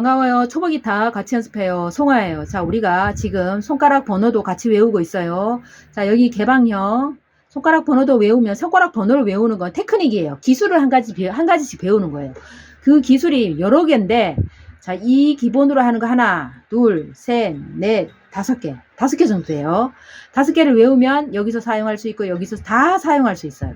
반가워요. 초보기 타 같이 연습해요. 송아예요. 자, 우리가 지금 손가락 번호도 같이 외우고 있어요. 자, 여기 개방형. 손가락 번호도 외우면 손가락 번호를 외우는 건 테크닉이에요. 기술을 한 가지, 배- 한 가지씩 배우는 거예요. 그 기술이 여러 개인데, 자, 이 기본으로 하는 거 하나, 둘, 셋, 넷, 다섯 개. 다섯 개 정도 돼요. 다섯 개를 외우면 여기서 사용할 수 있고, 여기서 다 사용할 수 있어요.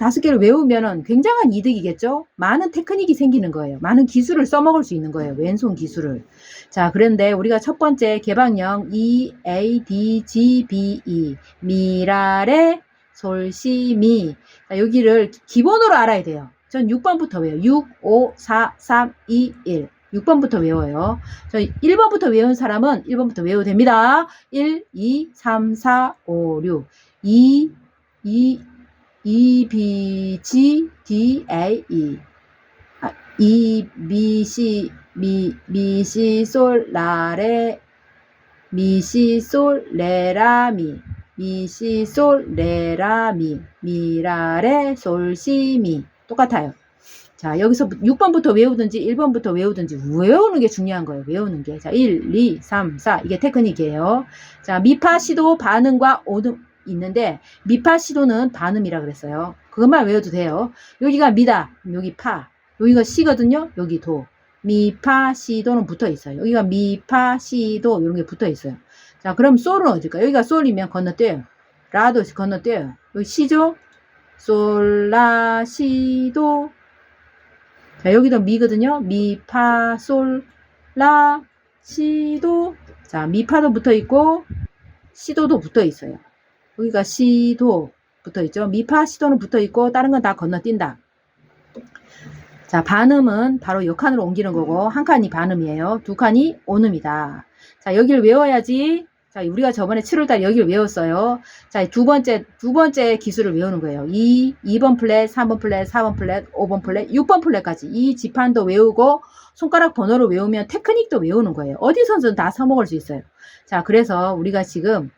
다섯 개를 외우면은 굉장한 이득이겠죠? 많은 테크닉이 생기는 거예요. 많은 기술을 써먹을 수 있는 거예요. 왼손 기술을. 자, 그런데 우리가 첫 번째 개방형 E, A, D, G, B, E. 미라레, 솔, 시, 미. 자, 여기를 기본으로 알아야 돼요. 전 6번부터 외워요. 6, 5, 4, 3, 2, 1. 6번부터 외워요. 저 1번부터 외운 사람은 1번부터 외워도 됩니다. 1, 2, 3, 4, 5, 6. 2, 2, E, A, E. 아, E, B, C, 미, 미, 시, 솔, 라, 레, 미, 시, 솔, 레, 라, 미. 미, 시, 솔, 레, 라, 미. 미, 라, 레, 솔, 시, 미. 똑같아요. 자, 여기서 6번부터 외우든지 1번부터 외우든지 외우는 게 중요한 거예요. 외우는 게. 자, 1, 2, 3, 4. 이게 테크닉이에요. 자, 미파, 시도, 반응과 오등 있는데 미파, 시도는 반음이라 그랬어요. 그것만 외워도 돼요. 여기가 미다. 여기 파. 여기가 시거든요. 여기 도. 미파, 시도는 붙어 있어요. 여기가 미파, 시도 이런 게 붙어 있어요. 자, 그럼 솔은 어딜까? 여기가 솔이면 건너뛰어요. 라도 건너뛰어요. 여기 시죠? 솔, 라, 시도. 자, 여기도 미거든요. 미, 파, 솔, 라, 시도. 자, 미파도 붙어 있고, 시도도 붙어 있어요. 여기가 시도 붙어 있죠. 미파, 시도는 붙어 있고, 다른 건 다 건너뛴다. 자, 반음은 바로 요 칸으로 옮기는 거고, 한 칸이 반음이에요. 두 칸이 온음이다. 자, 여기를 외워야지. 자, 우리가 저번에 7월달 여기를 외웠어요. 자, 두 번째, 두 번째 기술을 외우는 거예요. 2, 2번 플랫, 3번 플랫, 4번 플랫, 5번 플랫, 6번 플랫까지. 이 지판도 외우고, 손가락 번호를 외우면 테크닉도 외우는 거예요. 어디서든 다 써먹을 수 있어요. 자, 그래서 우리가 지금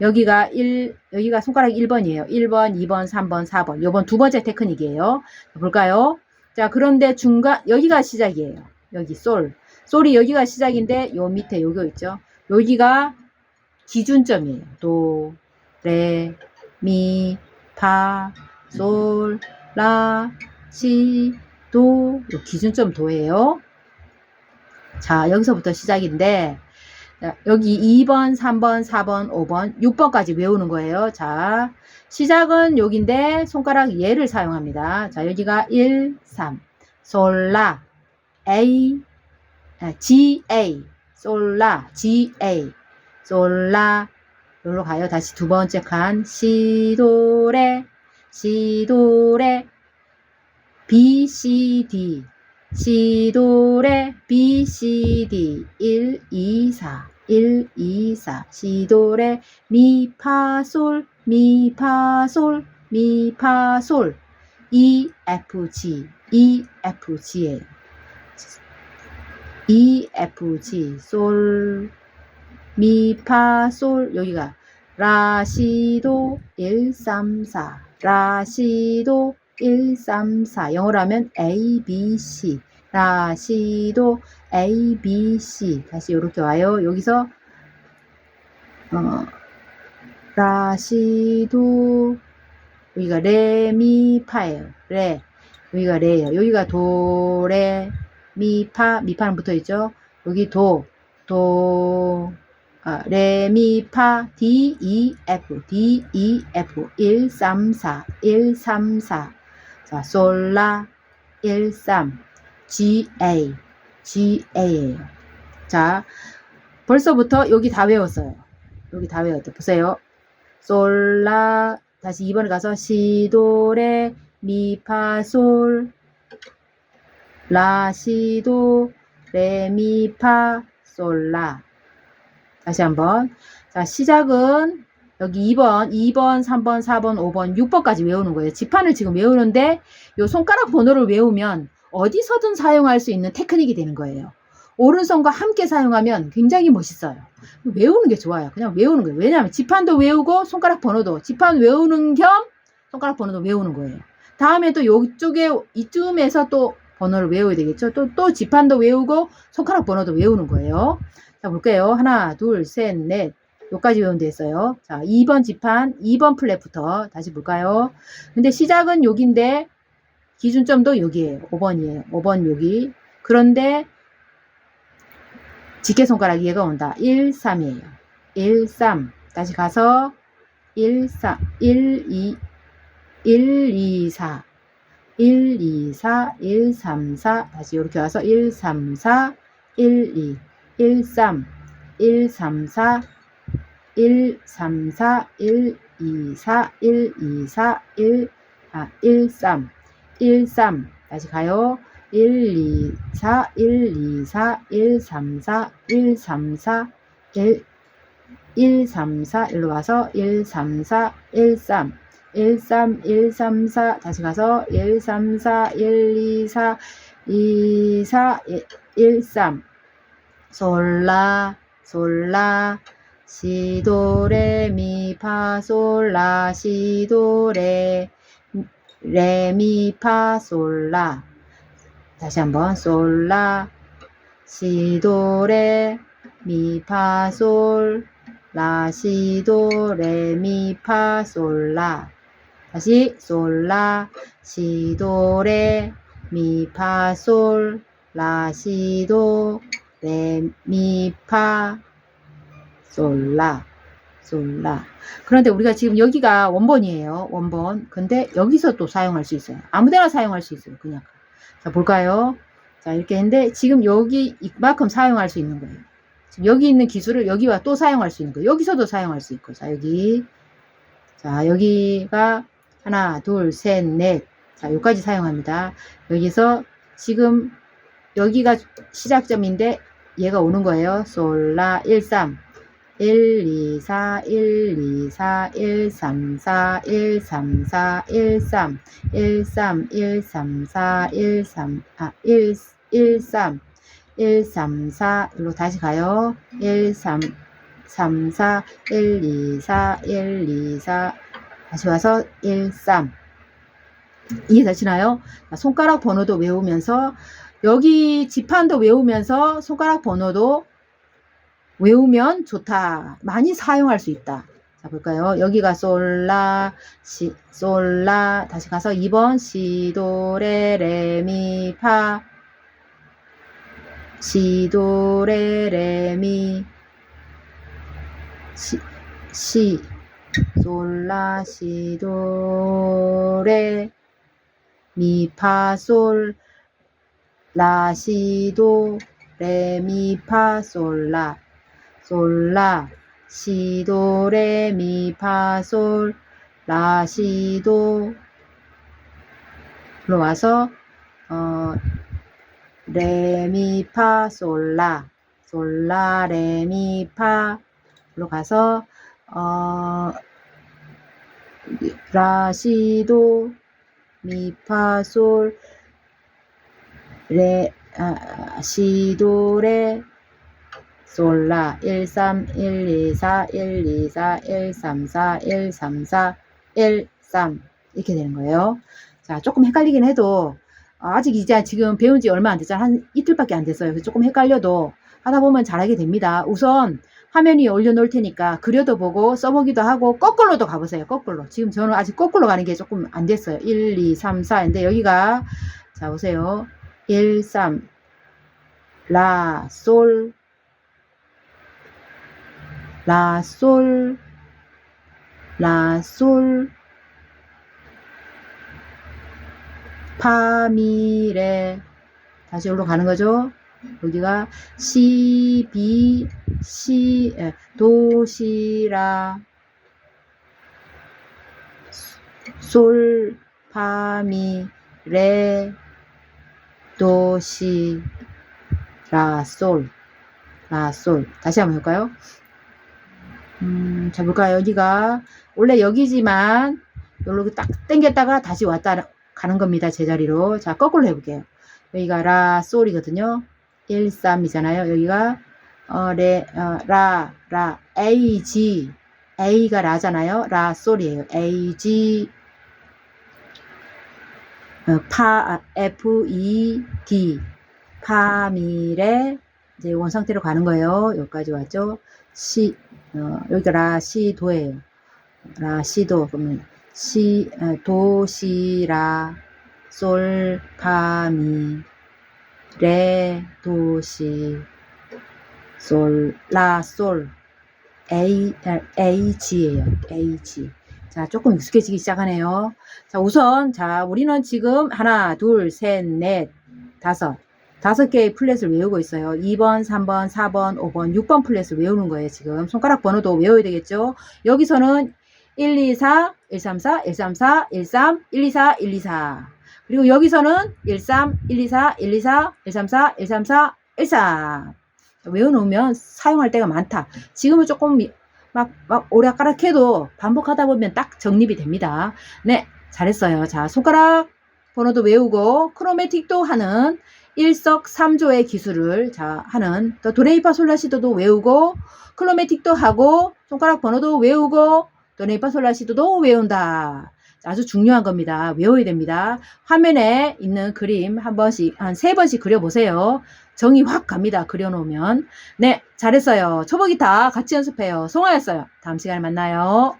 여기가 1, 여기가 손가락 1번이에요. 1번, 2번, 3번, 4번. 요번 두 번째 테크닉이에요. 볼까요? 자, 그런데 중간, 여기가 시작이에요. 여기 솔. 솔이 여기가 시작인데, 요 밑에 요거 있죠. 여기가 기준점이에요. 도, 레, 미, 파, 솔, 라, 시, 도. 요 기준점 도예요. 자, 여기서부터 시작인데, 자, 여기 2번, 3번, 4번, 5번, 6번까지 외우는 거예요. 자, 시작은 여기인데 손가락 얘를 사용합니다. 자, 여기가 1, 3, 솔라, A, 아, G, A, 솔라, G, A, 솔라, 여기로 가요. 다시 두 번째 칸, 시도레, 시도레, B, C, D, 시도레 B C D 1 2 4 1 2 4 시도레 미파솔. 미파솔. 미파솔. E F G. E F G예요. E F G. 솔. 미파솔. 여기가 라시도. 1 3 4 라시도 1, 3, 4. 영어로 하면 A, B, C. 라시도 A, B, C. 다시 이렇게 와요. 여기서 어, 라시도 여기가 레, 미, 파예요. 레. 여기가 레예요. 여기가 도, 레, 미, 파. 미파는 붙어 있죠. 여기 도, 도, 아, 레, 미, 파, D, E, F, D, E, F, 1, 3, 4, 1, 3, 4. 자, 솔라 1, 3, G, A, G, A예요. 자, 벌써부터 여기 다 외웠어요. 여기 다 외웠죠. 보세요. 솔라, 다시 2번에 가서 시도레, 미, 파, 솔, 라, 시도, 레, 미, 파, 솔라. 다시 한번. 자, 시작은 여기 2번, 2번, 3번, 4번, 5번, 6번까지 외우는 거예요. 지판을 지금 외우는데 요 손가락 번호를 외우면 어디서든 사용할 수 있는 테크닉이 되는 거예요. 오른손과 함께 사용하면 굉장히 멋있어요. 외우는 게 좋아요. 그냥 외우는 거예요. 왜냐하면 지판도 외우고 손가락 번호도 지판 외우는 겸 손가락 번호도 외우는 거예요. 다음에 또 이쪽에 이쯤에서 또 번호를 외워야 되겠죠. 또, 또 지판도 외우고 손가락 번호도 외우는 거예요. 자, 볼게요. 하나, 둘, 셋, 넷. 여기까지 외우면 됐어요. 자, 2번 지판, 2번 플랫부터 다시 볼까요? 근데 시작은 여기인데 기준점도 여기에요. 5번이에요. 5번 여기. 그런데 직계손가락 얘가 온다. 1, 3이에요. 1, 3. 다시 가서 1, 4, 1, 2, 1, 2, 4. 1, 2, 4, 1, 3, 4. 다시 이렇게 와서 1, 3, 4, 1, 2, 1, 3, 1, 3, 4, 1, 3, 4, 1, 2, 4, 1, 2, 4, 1, 아, 1, 3, 1, 3. 다시 가요. 1, 2, 4, 1, 2, 4, 1, 3, 4, 1, 3, 4, 1, 1, 3, 4, 일로 와서 1, 3, 4, 1, 3, 1, 3, 1, 3, 4, 다시 가서 1, 3, 4, 1, 2, 4, 2, 4, 1, 3, 솔라, 솔라, 시도, 레, 미, 파, 솔, 라, 시도, 레, 레, 미, 파, 솔, 라. 다시 한번 솔, 라, 시도, 레, 미, 파, 솔, 라, 시도, 레, 미, 파, 솔, 라. 다시 솔, 라, 시도, 레, 미, 파, 솔, 라, 시도, 레, 미, 파, 솔, 라, 솔, 라. 그런데 우리가 지금 여기가 원본이에요. 원본. 근데 여기서 또 사용할 수 있어요. 아무데나 사용할 수 있어요. 그냥. 자, 볼까요? 자, 이렇게 했는데 지금 여기 이만큼 사용할 수 있는 거예요. 지금 여기 있는 기술을 여기와 또 사용할 수 있는 거예요. 여기서도 사용할 수 있고. 자, 여기. 자, 여기가 하나, 둘, 셋, 넷. 자, 여기까지 사용합니다. 여기서 지금 여기가 시작점인데 얘가 오는 거예요. 솔라 1, 3. 1, 2, 4, 1, 2, 4, 1, 3, 4, 1, 3, 4, 1, 3, 1, 3, 1, 3, 4, 1, 3, 아, 1, 1, 3, 1, 3, 4, 일로 다시 가요. 1, 3, 3, 4, 1, 2, 4, 1, 2, 4, 다시 와서 1, 3. 이해되시나요? 자, 손가락 번호도 외우면서 여기 지판도 외우면서 손가락 번호도 외우면 좋다. 많이 사용할 수 있다. 자, 볼까요? 여기가 솔라, 시, 솔라, 다시 가서 2번, 시, 도, 레, 레, 미, 파, 시, 도, 레, 레, 미, 시, 시, 솔라, 시, 도, 레, 미, 파, 솔, 라, 시, 도, 레, 미, 파, 솔, 라. 솔라 시도 레미 파솔 라 시도. 로 와서 어 레미 파솔라 솔라 레미 파로 가서 어 라시도 미파솔 레 아, 시도레 솔라 1 3 1 2 4 1 2 4 1 3 4 1 3 4 1 3 이렇게 되는 거예요. 자, 조금 헷갈리긴 해도 어, 아직 이제 지금 배운 지 얼마 안 됐잖아. 한 이틀밖에 안 됐어요. 그래서 조금 헷갈려도 하다 보면 잘하게 됩니다. 우선 화면 위에 올려놓을 테니까 그려도 보고 써보기도 하고 거꾸로도 가보세요. 거꾸로. 지금 저는 아직 거꾸로 가는 게 조금 안 됐어요. 1, 2, 3, 4인데 여기가 자 보세요. 1, 3 라, 솔, 라, 솔, 라, 솔, 파, 미, 레. 다시 여기로 가는 거죠. 여기가 시, 비, 시, 에, 도, 시, 라, 솔, 파, 미, 레, 도, 시, 라, 솔, 라, 솔. 다시 한번 볼까요? 음, 자, 볼까요? 여기가, 원래 여기지만, 여기로 딱 당겼다가 다시 왔다 가는 겁니다. 제자리로. 자, 거꾸로 해볼게요. 여기가 라, 솔이거든요. 1, 3이잖아요. 여기가, 어, 레, 어, 라, 라, A, G. A가 라잖아요. 라, 솔이에요. A, G. 어, 파, 아, F, E, D. 파미레. 이제 원상태로 가는 거예요. 여기까지 왔죠? 시, 어, 여기가 라, 시, 도예요. 라, 시, 도. 그러면 시, 어, 도, 시, 라, 솔, 파, 미, 레, 도, 시, 솔, 라, 솔. A, H예요. H. 자, 조금 익숙해지기 시작하네요. 자, 우선, 자, 우리는 지금 하나, 둘, 셋, 넷, 다섯. 다섯 개의 플랫을 외우고 있어요. 2번, 3번, 4번, 5번, 6번 플랫을 외우는 거예요, 지금. 손가락 번호도 외워야 되겠죠? 여기서는 1, 2, 4, 1, 3, 4, 1, 3, 4, 1, 3, 1, 2, 4, 1, 2, 4. 그리고 여기서는 1, 3, 1, 2, 4, 1, 2, 4, 1, 3, 4, 1, 3, 4, 1, 4. 외워놓으면 사용할 때가 많다. 지금은 조금 미- 막, 막 오락가락 해도 반복하다 보면 딱 정립이 됩니다. 네, 잘했어요. 자, 손가락 번호도 외우고 크로매틱도 하는 일석삼조의 기술을 자 하는 또 도레이파 솔라시도도 외우고 클로매틱도 하고 손가락 번호도 외우고 도레이파 솔라시도도 외운다. 자, 아주 중요한 겁니다. 외워야 됩니다. 화면에 있는 그림 한 번씩 한 세 번씩 그려보세요. 정이 확 갑니다. 그려놓으면 네 잘했어요. 초보 기타 같이 연습해요. 송하였어요. 다음 시간에 만나요.